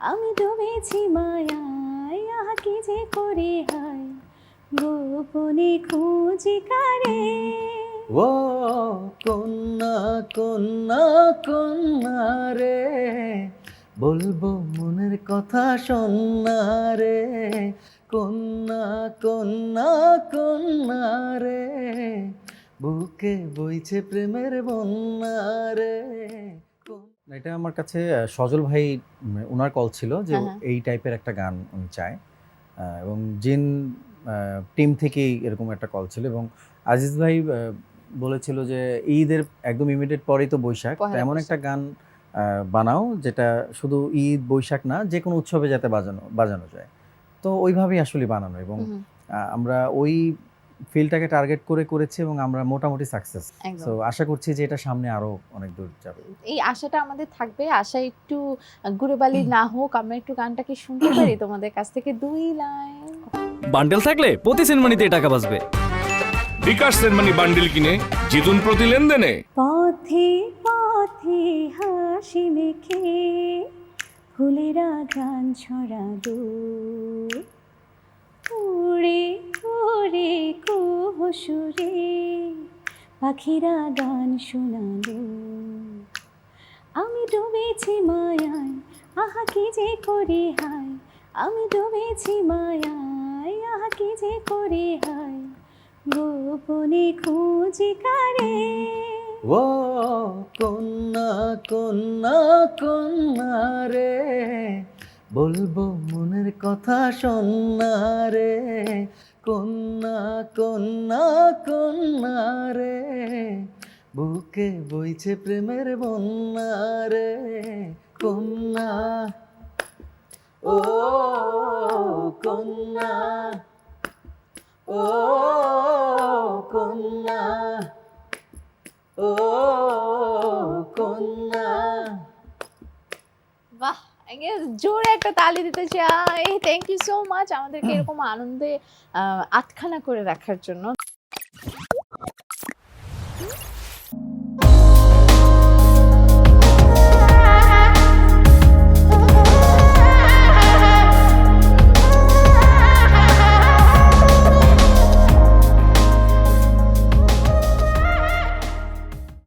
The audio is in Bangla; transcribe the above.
আমি ডুবেছি মায়ায় আহা কি যে করে হায়? গোপনে খুঁজি কারে? ও কন্যা কন্যা কন্যা রে, বলব মনের কথা সন্না রে। কন্যা কন্যা কন্যা রে, বুকে বইছে প্রেমের বন্যা রে। এটা আমার কাছে সজল ভাই ওনার কল ছিল যে হ্যাঁ, হ্যাঁ। এই টাইপের একটা গান উনি চায়। এবং জিন টিম থেকেই এরকম একটা কল ছিল এবং আজিজ ভাই বলেছিল যে ঈদের একদম ইমিডিয়েট পরেই তো বৈশাখ এমন একটা গান বানাও যেটা শুধু ঈদ বৈশাখ না যে কোনো উৎসবে যাতে বাজানো বাজানো যায়। তো ওইভাবেই আসলে বানানো এবং আমরা ওই ফিল্ডটাকে টার্গেট করে করেছি এবং আমরা মোটামুটি সাকসেস। তো আশা করছি যে এটা সামনে আরও অনেক দূর যাবে। এই আশাটা আমাদের থাকবে। আশা একটু গুরুবালি না হোক আমরা একটু গানটাকে শুনতে পারি তোমাদের কাছ থেকে দুই লাইন। বান্ডেল থাকলে প্রতি সেনমানিতে টাকা বাঁচবে। বিকাশ সেনমানি বান্ডিল কিনে জিতুন প্রতি লেনদেনে। পথে পথে হাসি মেখে ফুলেরা গান ছড়ালো। উড়ে উড়ে পাখিরা গান শোনালো। আমি ডুবেছি মায়ায়, আহা কি যে করে হায় আমি ডুবেছি মায়ায়, আহা কি যে করে হায় গোপনে খুঁজি কারে? ও কন্যা কন্যা কন্যা রে, বলব মনের কথা সন্না রে। কন্যা কন্যা কন্যা রে। বুকে বইছে প্রেমের বন্যা রে কন্যা। ও কন্যা ও কন্যা। জোরে একটা তালি দিতে চাই। থ্যাংক ইউ সো মাচ আমাদেরকে এরকম আনন্দে আটখানা করে রাখার জন্য।